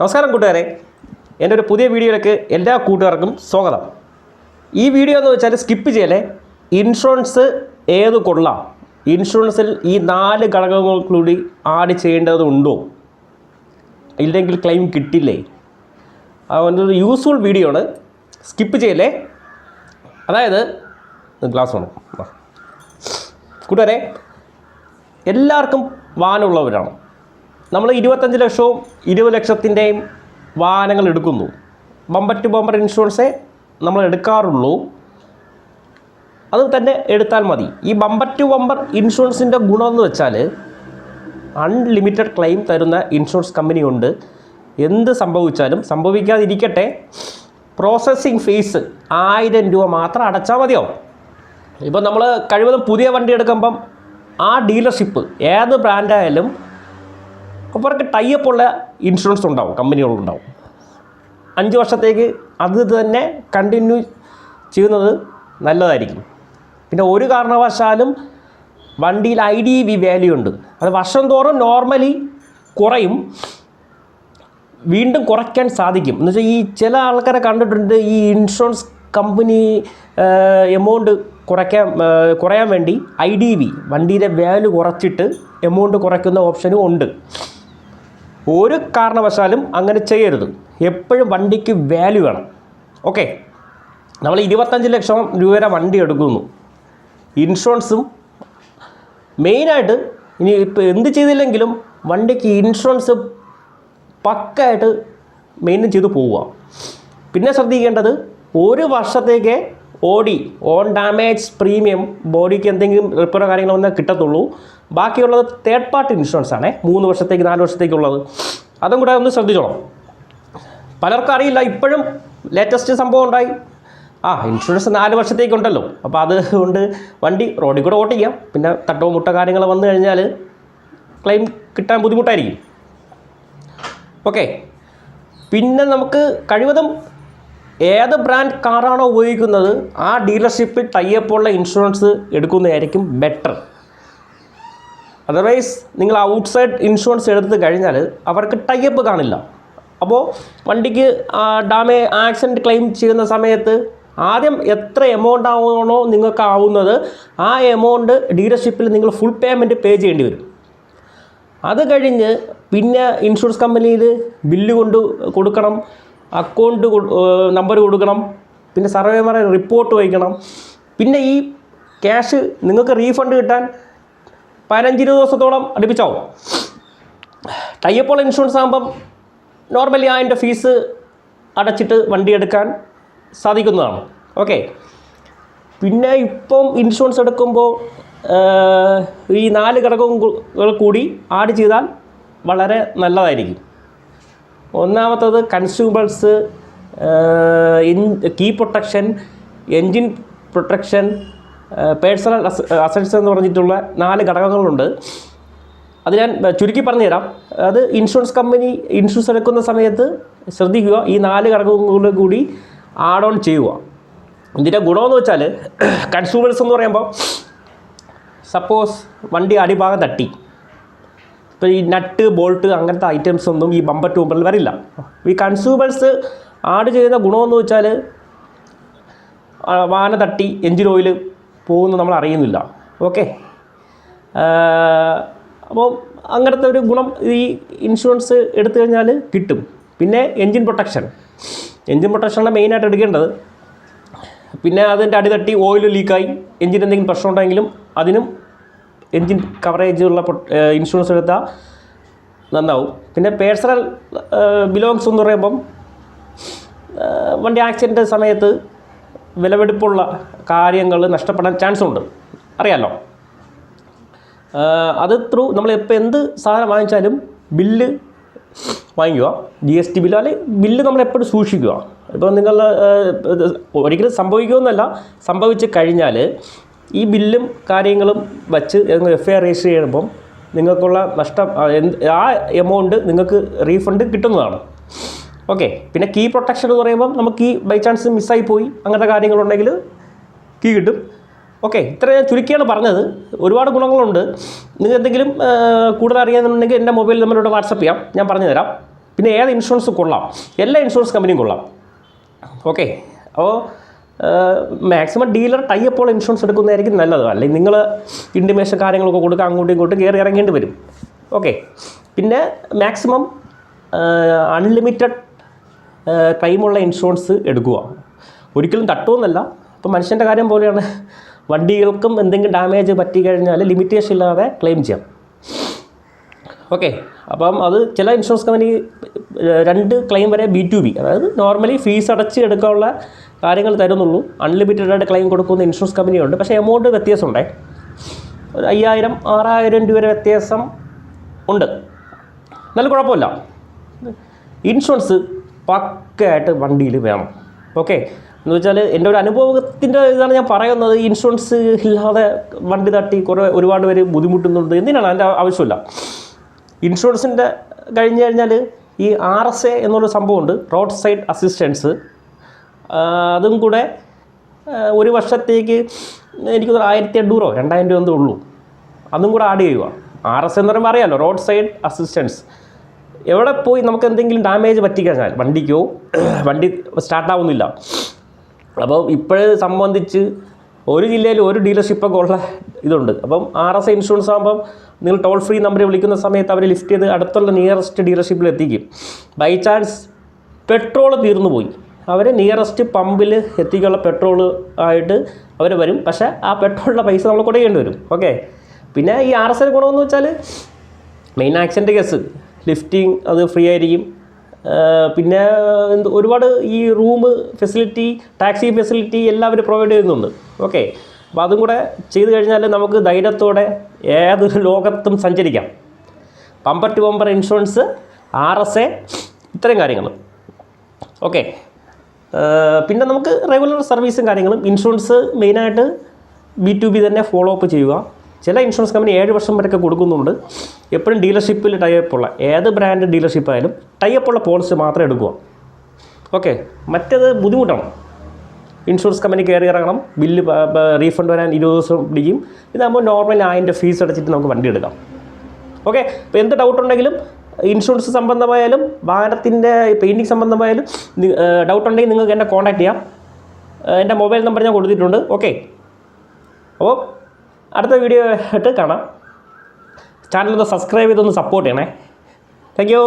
നമസ്കാരം കൂട്ടുകാരെ. എന്റെ ഒരു പുതിയ വീഡിയോയിലേക്ക് എല്ലാ കൂട്ടുകാർക്കും സ്വാഗതം. ഈ വീഡിയോ എന്ന് വെച്ചാൽ സ്കിപ്പ് ചെയ്യലേ ഇൻഷുറൻസ് ഏത് കൊള്ളാം? ഇൻഷുറൻസിൽ ഈ നാല് ഘടകങ്ങൾ കൂടി ആഡ് ചെയ്യേണ്ടതുണ്ടോ ഇല്ലെങ്കിൽ ക്ലെയിം കിട്ടില്ലേ? അതുകൊണ്ട് ഒരു യൂസ്ഫുൾ വീഡിയോ ആണ്. സ്കിപ്പ് ചെയ്യലേ അതായത് ഗ്ലാസ് വേണം. കൂട്ടുകാരെ എല്ലാവർക്കും വാഹനമുള്ളവരാണ് നമ്മൾ ഇരുപത്തഞ്ച് ലക്ഷവും ഇരുപത് ലക്ഷത്തിന്റെയും വാഹനങ്ങൾ എടുക്കുന്നു. ബമ്പർ ടു ബമ്പർ ഇൻഷുറൻസേ നമ്മൾ എടുക്കാറുള്ളൂ. അത് തന്നെ എടുത്താൽ മതി. ഈ ബമ്പർ ടു ബമ്പർ ഇൻഷുറൻസിന്റെ ഗുണമെന്ന് വെച്ചാൽ അൺലിമിറ്റഡ് ക്ലെയിം തരുന്ന ഇൻഷുറൻസ് കമ്പനിയുണ്ട് എന്ത് സംഭവിച്ചാലും സംഭവിക്കാതിരിക്കട്ടെ. പ്രോസസ്സിങ് ഫീസ് ആയിരം രൂപ മാത്രം അടച്ചാൽ മതിയാവും. ഇപ്പം നമ്മൾ കഴിവതും പുതിയ വണ്ടി എടുക്കുമ്പം ആ ഡീലർഷിപ്പ് ഏത് ബ്രാൻഡായാലും അവർക്ക് ടൈപ്പുള്ള ഇൻഷുറൻസ് ഉണ്ടാവും കമ്പനികളുണ്ടാവും അഞ്ച് വർഷത്തേക്ക് അത് തന്നെ കണ്ടിന്യൂ ചെയ്യുന്നത് നല്ലതായിരിക്കും. പിന്നെ ഒരു കാരണവശാലും വണ്ടിയിൽ ഐ ഡി വി വാല്യൂ ഉണ്ട്. അത് വർഷം തോറും നോർമലി കുറയും. വീണ്ടും കുറയ്ക്കാൻ സാധിക്കും. എന്ന് വെച്ചാൽ ഈ ചില ആൾക്കാരെ കണ്ടിട്ടുണ്ട് ഈ ഇൻഷുറൻസ് കമ്പനി എമൗണ്ട് കുറയ്ക്കാൻ കുറയാൻ വേണ്ടി ഐ ഡി വി വണ്ടിയുടെ വാല്യൂ കുറച്ചിട്ട് എമൗണ്ട് കുറയ്ക്കുന്ന ഓപ്ഷനും ഉണ്ട്. ഒരു കാരണവശാലും അങ്ങനെ ചെയ്യരുത്. എപ്പോഴും വണ്ടിക്ക് വാല്യൂ വേണം. ഓക്കെ നമ്മൾ ഇരുപത്തഞ്ച് ലക്ഷം രൂപയുടെ വണ്ടി എടുക്കുന്നു. ഇൻഷുറൻസും മെയിനായിട്ട് ഇനി ഇപ്പോൾ എന്ത് ചെയ്തില്ലെങ്കിലും വണ്ടിക്ക് ഇൻഷുറൻസ് പക്കായിട്ട് മെയിന്റെയിൻ ചെയ്ത് പോവുക. പിന്നെ ശ്രദ്ധിക്കേണ്ടത് ഒരു വർഷത്തേക്ക് ഓടി ഓൺ ഡാമേജ് പ്രീമിയം ബോഡിക്ക് എന്തെങ്കിലും റിപ്പയറോ കാര്യങ്ങളോ വന്നാൽ കിട്ടത്തുള്ളൂ. ബാക്കിയുള്ളത് തേർഡ് പാർട്ടി ഇൻഷുറൻസ് ആണേ മൂന്ന് വർഷത്തേക്ക് നാല് വർഷത്തേക്കുള്ളത്. അതും കൂടെ ഒന്ന് ശ്രദ്ധിച്ചോളാം. പലർക്കും അറിയില്ല ഇപ്പോഴും ലേറ്റസ്റ്റ് സംഭവം ഉണ്ടായി. ആ ഇൻഷുറൻസ് നാല് വർഷത്തേക്കുണ്ടല്ലോ. അപ്പോൾ അതുകൊണ്ട് വണ്ടി റോഡിൽ കൂടെ ഓട്ടിക്കാം പിന്നെ തട്ടോ മുട്ട കാര്യങ്ങൾ വന്നു കഴിഞ്ഞാൽ ക്ലെയിം കിട്ടാൻ ബുദ്ധിമുട്ടായിരിക്കും. ഓക്കെ പിന്നെ നമുക്ക് കഴിവതും ഏത് ബ്രാൻഡ് കാറാണോ ഉപയോഗിക്കുന്നത് ആ ഡീലർഷിപ്പിൽ ടൈപ്പുള്ള ഇൻഷുറൻസ് എടുക്കുന്നതായിരിക്കും ബെറ്റർ അതർവൈസ് നിങ്ങൾ ഔട്ട്സൈഡ് ഇൻഷുറൻസ് എടുത്ത് കഴിഞ്ഞാൽ അവർക്ക് ടൈപ്പ് കാണില്ല. അപ്പോൾ വണ്ടിക്ക് ഡാമേ ആക്സിഡന്റ് ക്ലെയിം ചെയ്യുന്ന സമയത്ത് ആദ്യം എത്ര എമൗണ്ട് ആവണോ നിങ്ങൾക്ക് ആവുന്നത് ആ എമൗണ്ട് ഡീലർഷിപ്പിൽ നിങ്ങൾ ഫുൾ പേയ്മെന്റ് പേ ചെയ്യേണ്ടി വരും. അത് കഴിഞ്ഞ് പിന്നെ ഇൻഷുറൻസ് കമ്പനിയിൽ ബില്ല് കൊണ്ട് കൊടുക്കണം. അക്കൗണ്ട് നമ്പർ കൊടുക്കണം. പിന്നെ സർവേമാരെ റിപ്പോർട്ട് വയ്ക്കണം പിന്നെ ഈ ക്യാഷ് നിങ്ങൾക്ക് റീഫണ്ട് കിട്ടാൻ പതിനഞ്ച് ഇരുപത് ദിവസത്തോളം അടുപ്പിച്ചാവും. ടൈപ്പോൾ ഇൻഷുറൻസ് ആകുമ്പം നോർമലി അതിന്റെ ഫീസ് അടച്ചിട്ട് വണ്ടി എടുക്കാൻ സാധിക്കുന്നതാണ്. ഓക്കെ പിന്നെ ഇപ്പം ഇൻഷുറൻസ് എടുക്കുമ്പോൾ ഈ നാല് ഘടകങ്ങൾ കൂടി ആഡ് ചെയ്താൽ വളരെ നല്ലതായിരിക്കും. ഒന്നാമത്തത് consumers key protection engine protection personal assets എന്ന് പറഞ്ഞിട്ടുള്ള നാല് ഘടകങ്ങളുണ്ട്. അത് ഞാൻ ചുരുക്കി പറഞ്ഞുതരാം. അത് ഇൻഷുറൻസ് കമ്പനി ഇൻഷുറൻസ് എടുക്കുന്ന സമയത്ത് ശ്രദ്ധിക്കുക ഈ നാല് ഘടകങ്ങളും കൂടി ആഡ് ഓൺ ചെയ്യുക. ഇതിന്റെ ഗുണമെന്ന് വെച്ചാൽ കൺസ്യൂമേഴ്സ് എന്ന് പറയുമ്പോൾ സപ്പോസ് വണ്ടി അടിഭാഗം തട്ടി. ഇപ്പോൾ ഈ നട്ട് ബോൾട്ട് അങ്ങനത്തെ ഐറ്റംസ് ഒന്നും ഈ ബമ്പർ ട്യൂബറിൽ വരില്ല. ഈ കൺസ്യൂമേഴ്സ് ആഡ് ചെയ്യുന്ന ഗുണമെന്ന് വെച്ചാൽ വാന തട്ടി എൻജിൻ ഓയിൽ പോകുന്ന നമ്മൾ അറിയുന്നില്ല. ഓക്കെ അപ്പോൾ അങ്ങനത്തെ ഒരു ഗുണം ഈ ഇൻഷുറൻസ് എടുത്തു കഴിഞ്ഞാൽ കിട്ടും. പിന്നെ എൻജിൻ പ്രൊട്ടക്ഷൻ എൻജിൻ പ്രൊട്ടക്ഷനാണ് മെയിനായിട്ട് എടുക്കേണ്ടത്. പിന്നെ അതിന്റെ അടി തട്ടി ഓയിൽ ലീക്കായി എൻജിൻ എന്തെങ്കിലും പ്രശ്നം ഉണ്ടെങ്കിലും അതിനും എൻജിൻ കവറേജ് ഉള്ള ഇൻഷുറൻസ് എടുത്താൽ നന്നാവും. പിന്നെ പേഴ്സണൽ ബിലോങ്സ് എന്ന് പറയുമ്പം വണ്ടി ആക്സിഡന്റ് സമയത്ത് വിലവെടുപ്പുള്ള കാര്യങ്ങൾ നഷ്ടപ്പെടാൻ ചാൻസ് ഉണ്ട്. അറിയാമല്ലോ അത് ത്രൂ നമ്മൾ ഇപ്പോൾ എന്ത് സാധനം വാങ്ങിച്ചാലും ബില്ല് വാങ്ങിക്കുക. ജി എസ് ടി ബില്ല് അല്ലെങ്കിൽ ബില്ല് നമ്മൾ എപ്പോഴും സൂക്ഷിക്കുക. ഇപ്പോൾ നിങ്ങൾ ഒരിക്കലും സംഭവിക്കുമെന്നല്ല സംഭവിച്ച് കഴിഞ്ഞാൽ ഈ ബില്ലും കാര്യങ്ങളും വച്ച് എഫ് ഐ ആർ രജിസ്റ്റർ ചെയ്യുമ്പം നിങ്ങൾക്കുള്ള നഷ്ടം ആ, എമൗണ്ട് നിങ്ങൾക്ക് റീഫണ്ട് കിട്ടുന്നതാണ്. ഓക്കെ പിന്നെ കീ പ്രൊട്ടക്ഷൻ എന്ന് പറയുമ്പം നമുക്ക് ഈ ബൈ ചാൻസ് മിസ്സായി പോയി. അങ്ങനത്തെ കാര്യങ്ങളുണ്ടെങ്കിൽ കീ കിട്ടും. ഓക്കെ ഇത്ര ഞാൻ ചുരുക്കിയാണ് പറഞ്ഞത്. ഒരുപാട് ഗുണങ്ങളുണ്ട്. നിങ്ങൾ എന്തെങ്കിലും കൂടുതൽ അറിയാമെന്നുണ്ടെങ്കിൽ എന്റെ മൊബൈൽ നമ്പറിലൂടെ വാട്സപ്പ് ചെയ്യാം. ഞാൻ പറഞ്ഞു തരാം. പിന്നെ ഏത് ഇൻഷുറൻസ് കൊള്ളാം? എല്ലാ ഇൻഷുറൻസ് കമ്പനിയും കൊള്ളാം. ഓക്കെ അപ്പോൾ മാക്സിമം ഡീലർ ടൈപ്പോൾ ഇൻഷുറൻസ് എടുക്കുന്നതായിരിക്കും നല്ലത്. അല്ലെങ്കിൽ നിങ്ങൾ ഇൻഡിമേഷൻ കാര്യങ്ങളൊക്കെ കൊടുക്കുക അങ്ങോട്ടും ഇങ്ങോട്ടും കയറി ഇറങ്ങേണ്ടി വരും. ഓക്കെ പിന്നെ മാക്സിമം അൺലിമിറ്റഡ് ടൈമുള്ള ഇൻഷുറൻസ് എടുക്കുക. ഒരിക്കലും തട്ടുമെന്നല്ല. ഇപ്പോൾ മനുഷ്യന്റെ കാര്യം പോലെയാണ്. വണ്ടികൾക്കും എന്തെങ്കിലും ഡാമേജ് പറ്റി കഴിഞ്ഞാൽ ലിമിറ്റേഷൻ ഇല്ലാതെ ക്ലെയിം ചെയ്യാം. ഓക്കെ അപ്പം അത് ചില ഇൻഷുറൻസ് കമ്പനി രണ്ട് ക്ലെയിം വരെ ബി ടു ബി അതായത് നോർമലി ഫീസ് അടച്ച് എടുക്കാനുള്ള കാര്യങ്ങൾ തരുന്നുള്ളൂ. അൺലിമിറ്റഡ് ആയിട്ട് ക്ലെയിം കൊടുക്കുന്ന ഇൻഷുറൻസ് കമ്പനിയുണ്ട് പക്ഷേ എമൗണ്ട് വ്യത്യാസമുണ്ടേ. ഒരു അയ്യായിരം ആറായിരം രൂപ വരെ വ്യത്യാസം ഉണ്ട്. നല്ല കുഴപ്പമില്ല. ഇൻഷുറൻസ് പക്കയായിട്ട് വണ്ടിയിൽ വേണം. ഓക്കെ എന്ന് വെച്ചാൽ എന്റെ ഒരു അനുഭവത്തിന്റെ ഇതാണ് ഞാൻ പറയുന്നത്. ഇൻഷുറൻസ് ഇല്ലാതെ വണ്ടി തട്ടി കുറേ ഒരുപാട് പേര് ബുദ്ധിമുട്ടുന്നുണ്ട്. എന്തിനാണ് അതിന്റെ ആവശ്യമില്ല. ഇൻഷുറൻസിന്റെ കഴിഞ്ഞ് കഴിഞ്ഞാൽ ഈ ആർ എസ് എ എന്നൊരു സംഭവമുണ്ട്. റോഡ് സൈഡ് അസിസ്റ്റൻസ് അതും കൂടെ ഒരു വർഷത്തേക്ക് എനിക്ക് ആയിരത്തി എണ്ണൂറോ രണ്ടായിരം രൂപ ഉള്ളൂ. അതും കൂടെ ആഡ് ചെയ്യുക ആർ എസ് എന്ന് പറയുമ്പോൾ അറിയാമല്ലോ റോഡ് സൈഡ് അസിസ്റ്റൻസ് എവിടെ പോയി നമുക്ക് എന്തെങ്കിലും ഡാമേജ് പറ്റിക്കഴിഞ്ഞാൽ വണ്ടിക്കോ വണ്ടി സ്റ്റാർട്ടാവുന്നില്ല അപ്പോൾ ഇപ്പോഴേ സംബന്ധിച്ച് ഒരു ജില്ലയിൽ ഒരു ഡീലർഷിപ്പൊക്കെ ഉള്ള ഇതുണ്ട്. അപ്പം ആർ എസ് ഇൻഷുറൻസ് ആകുമ്പം നിങ്ങൾ ടോൾ ഫ്രീ നമ്പർ വിളിക്കുന്ന സമയത്ത് അവർ ലിഫ്റ്റ് ചെയ്ത് അടുത്തുള്ള നിയറസ്റ്റ് ഡീലർഷിപ്പിൽ എത്തിക്കും. ബൈ ചാൻസ് പെട്രോൾ തീർന്നു പോയി അവർ നിയറസ്റ്റ് പമ്പിൽ എത്തിക്കുള്ള പെട്രോൾ ആയിട്ട് അവർ വരും. പക്ഷേ ആ പെട്രോളിന്റെ പൈസ നമ്മൾ കൊടുക്കേണ്ടി വരും. ഓക്കെ പിന്നെ ഈ ആർ എസ് എൽ ഗുണമെന്ന് വെച്ചാൽ മെയിൻ ആക്സിഡന്റ് കേസ് ലിഫ്റ്റിംഗ് അത് ഫ്രീ ആയിരിക്കും. പിന്നെ ഒരുപാട് ഈ റൂം ഫെസിലിറ്റി ടാക്സി ഫെസിലിറ്റി എല്ലാം അവർ പ്രൊവൈഡ് ചെയ്യുന്നുണ്ട്. ഓക്കെ അപ്പോൾ അതും കൂടെ ചെയ്തു കഴിഞ്ഞാൽ നമുക്ക് ധൈര്യത്തോടെ ഏതൊരു ലോകത്തും സഞ്ചരിക്കാം. Bumper to bumper insurance R S A ഇത്രയും കാര്യങ്ങൾ ഓക്കെ പിന്നെ നമുക്ക് റെഗുലർ സർവീസും കാര്യങ്ങളും. ഇൻഷുറൻസ് മെയിനായിട്ട് ബി ടു ബി തന്നെ ഫോളോ അപ്പ് ചെയ്യുക. ചില ഇൻഷുറൻസ് കമ്പനി ഏഴ് വർഷം വരെയൊക്കെ കൊടുക്കുന്നുണ്ട്. എപ്പോഴും ഡീലർഷിപ്പിൽ ടൈപ്പുള്ള ഏത് ബ്രാൻഡ് ഡീലർഷിപ്പ് ആയാലും ടൈപ്പുള്ള പോളിസി മാത്രം എടുക്കുക. ഓക്കെ മറ്റേത് ബുദ്ധിമുട്ടാണ്. ഇൻഷുറൻസ് കമ്പനി കയറി ഇറങ്ങണം. ബില്ല് റീഫണ്ട് വരാൻ ഇരുപത് ദിവസം പിടിക്കും. ഇതാകുമ്പോൾ നോർമൽ അതിന്റെ ഫീസ് അടച്ചിട്ട് നമുക്ക് വണ്ടി എടുക്കാം. ഓക്കെ അപ്പോൾ എന്ത് ഡൗട്ട് ഉണ്ടെങ്കിലും ഇൻഷുറൻസ് സംബന്ധമായാലും വാഹനത്തിന്റെ പെയിന്റിങ് സംബന്ധമായാലും ഡൗട്ട് ഉണ്ടെങ്കിൽ നിങ്ങൾക്ക് എന്നെ കോൺടാക്ട് ചെയ്യാം. എന്റെ മൊബൈൽ നമ്പർ ഞാൻ കൊടുത്തിട്ടുണ്ട്. ഓക്കെ അപ്പോൾ അടുത്ത വീഡിയോ ആയിട്ട് കാണാം. ചാനലൊന്ന് സബ്സ്ക്രൈബ് ചെയ്തൊന്ന് സപ്പോർട്ട് ചെയ്യണേ. Thank you